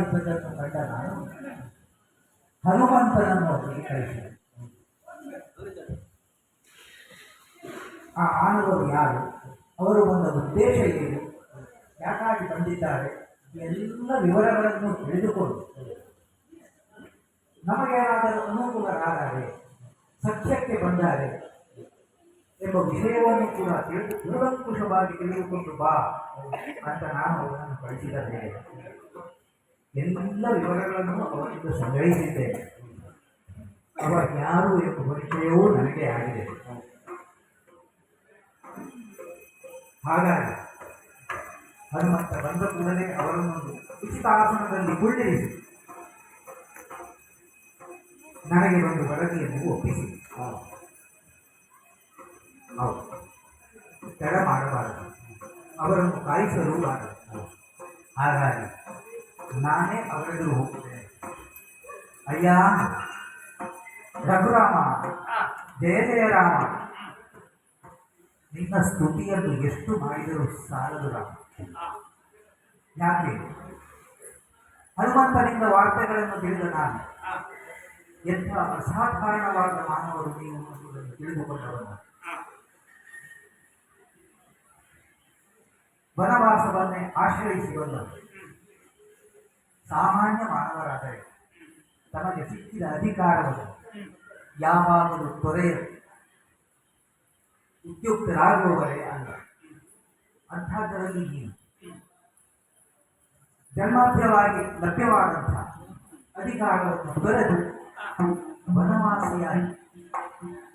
ಇಪ್ಪತ್ತೆರಡು ಕಂಡ ನಾನು ಹನುಮಂತನನ್ನು ಅವರಿಗೆ ಕಳಿಸಿದೆ ಆ ಮಾನವರು ಯಾರು? ಅವರು ಬಂದ ಉದ್ದೇಶ ಏನು ಯಾಕಾಗಿ ಬಂದಿದ್ದಾರೆ? ಎಲ್ಲ ವಿವರಗಳನ್ನು ತಿಳಿದುಕೊಂಡು. ನಮಗೇನಾದರೂ ಅನುಕೂಲರಾದರೆ ಸತ್ಯಕ್ಕೆ ಬಂದಾರೆ ಎಂಬ ವಿಷಯವನ್ನು ಕೂಡ ತಿಳಿದು ದುರಂಕುಶವಾಗಿ ತಿಳಿದುಕೊಂಡು ಬಾ ಅಂತ ನಾನು ಅವರನ್ನು ಕಳಿಸಿದರೆ ಎಲ್ಲ ವಿವರಗಳನ್ನು ಅವರಿಂದ ಸಂಗ್ರಹಿಸಿದ್ದೇನೆ ಅವರು ಯಾರು ಎಂಬ ಪರಿಚಯವೂ ನನಗೆ ಆಗಿದೆ. ಹಾಗಾಗಿ ಹನುಮಂತ ಬಂದ ಕೂಡಲೇ ಅವರನ್ನೊಂದು ಉಚಿತ ಆಸನದಲ್ಲಿ ಕುಳ್ಳಿರಿಸಿ ನನಗೆ ಒಂದು ವರದಿಯನ್ನು ಒಪ್ಪಿಸಿ. ಹೌದು. ತಡ ಮಾಡಬಾರದು. ಅವರನ್ನು ಕಾಯಿಸಲು ಬಾರದು ಹಾಗಾಗಿ ನಾನೇ ಅವರೆದುರು ಹೋಗ್ತೇನೆ. ಅಯ್ಯ ರಘುರಾಮ ಜಯ ಜಯ ರಾಮ. ನಿನ್ನ ಸ್ತುತಿಯನ್ನು ಎಷ್ಟು ಮಾಡಿದರೂ ಸಾಲದು ರಾಮ. ಯಾಕೆ? ಹನುಮಂತನಿಂದ ವಾರ್ತೆಗಳನ್ನು ತಿಳಿದ ನಾನು. ಎಂಥ ಅಸಾಧಾರಣವಾದ ಮಾನವರು ನೀವು ಎಂಬುದನ್ನು ತಿಳಿದುಕೊಂಡವನು. ವನವಾಸವನ್ನೇ ಆಶ್ರಯಿಸಿ ಬಂದವರು ಸಾಮಾನ್ಯ ಮಾನವರಾದರೆ ತಮಗೆ ಸಿಕ್ಕಿದ ಅಧಿಕಾರವನ್ನು ಯಾವಾಗಲೂ ತೊರೆಯಲು ಉದ್ಯುಕ್ತರಾಗುವವರೇ ಅಲ್ಲ. ಅಂಥದ್ದರಲ್ಲಿ ನೀನು ಜನ್ಮಾಧ್ಯವಾಗಿ ಲಭ್ಯವಾದಂತಹ ಅಧಿಕಾರವನ್ನು ತೊರೆದು ವನವಾಸಿಯಾಗಿ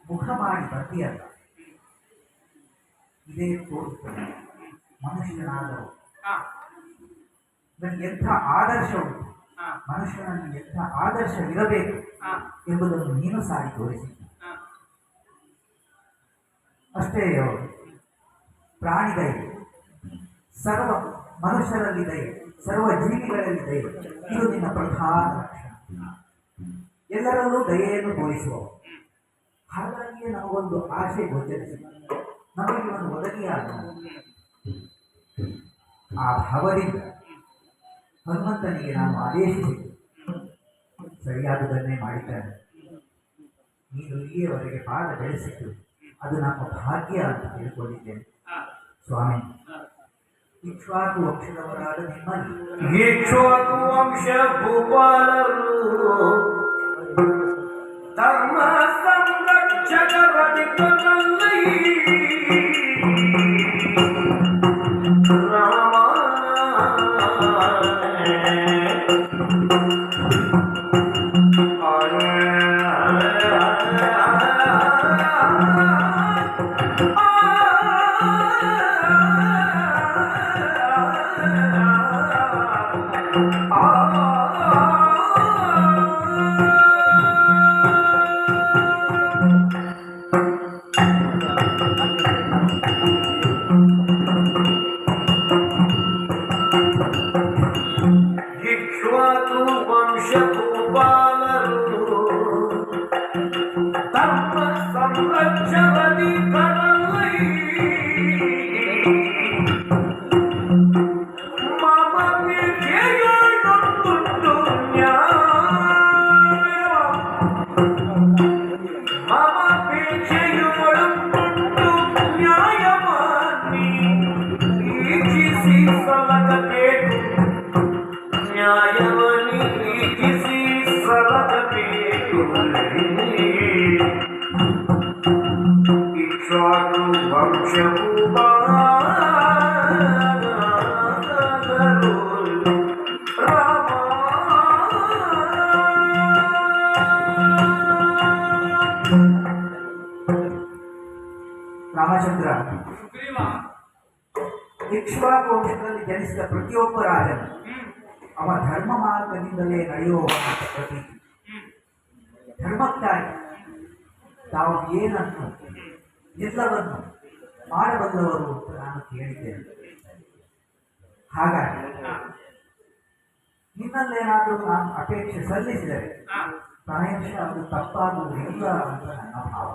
ಮುಖ ಮಾಡಿ ಬರ್ತೀಯಲ್ಲ. ಇದೇ ತೋರುತ್ತದೆ. ನನಗೆ ಎಂಥ ಆದರ್ಶ ಉಂಟು ಮನುಷ್ಯನಲ್ಲಿ ಎಂಥ ಆದರ್ಶವಿರಬೇಕು? ಎಂಬುದನ್ನು ನೀನು ಸಾರಿ ತೋರಿಸಿ ಅಷ್ಟೇ ಪ್ರಾಣಿ ದಯೆ ಸರ್ವ ಮನುಷ್ಯರಲ್ಲಿ ದಯೆ ಸರ್ವ ಜೀವಿಗಳಲ್ಲಿ ದಯೆ ಇದು ನಿನ್ನ ಪ್ರಧಾನ ಲಕ್ಷಣ. ಎಲ್ಲರಲ್ಲೂ ದಯೆಯನ್ನು ತೋರಿಸುವ. ಹಾಗಾಗಿಯೇ ನಮಗೊಂದು ಆಶೆ ಗೋಚರಿಸಿ. ನಮಗೆ ಒಂದು ಒದಗಿಯಾದ ಆ ಭಾವದಿಂದ ಹನುಮಂತನಿಗೆ ನಾನು ಆದೇಶಿಸಿದೆ ಸರಿಯಾದುದನ್ನೇ ಮಾಡಿದ್ದಾನೆ. ನೀನು ಇಲ್ಲಿಯವರೆಗೆ ಪಾಠ ಬೆಳೆಸಿದ್ದು ಅದು ನಮ್ಮ ಭಾಗ್ಯ ಅಂತ ತಿಳ್ಕೊಂಡಿದ್ದೇನೆ. ಸ್ವಾಮಿ ಇಕ್ಷ್ವಾಕು ವಂಶದವರಾದ ನಿಮ್ಮಲ್ಲಿ ಇಕ್ಷ್ವಾಕು ವಂಶ ಭೂಪಾಲರು ಇಕ್ಷ್ವಾಕು ವಂಶ ಇಕ್ಷ್ವಾಕು ವಂಶಭೂಪಾಲರು ರಾಮಚಂದ್ರ ಸುಗ್ರೀವ ಇಕ್ಷ್ವಾಕು ವಂಶದಲ್ಲಿ ಜನಿಸಿದ ಪ್ರತಿಯೊಬ್ಬ ರಾಜನು ಹ್ಮ್ ಅವ ಧರ್ಮ ಮಾರ್ಗದಿಂದಲೇ ನಡೆಯುವ ಪ್ರತಿ ಹ್ಮ್ ಧರ್ಮಕ್ಕಾಗಿ ತಾವು ಏನನ್ನು ಎಲ್ಲವನ್ನು ಮಾಡಬಲ್ಲವರು ಅಂತ ನಾನು ಕೇಳಿದ್ದೇನೆ ಹಾಗಾಗಿ ನಿನ್ನಲ್ಲೇನಾದರೂ ನಾನು ಅಪೇಕ್ಷೆ ಸಲ್ಲಿಸಿದರೆ ಪ್ರಾಯಶಃ ಅದು ತಪ್ಪಾಗುವುದಿಲ್ಲ ಅಂತ ನನ್ನ ಭಾವ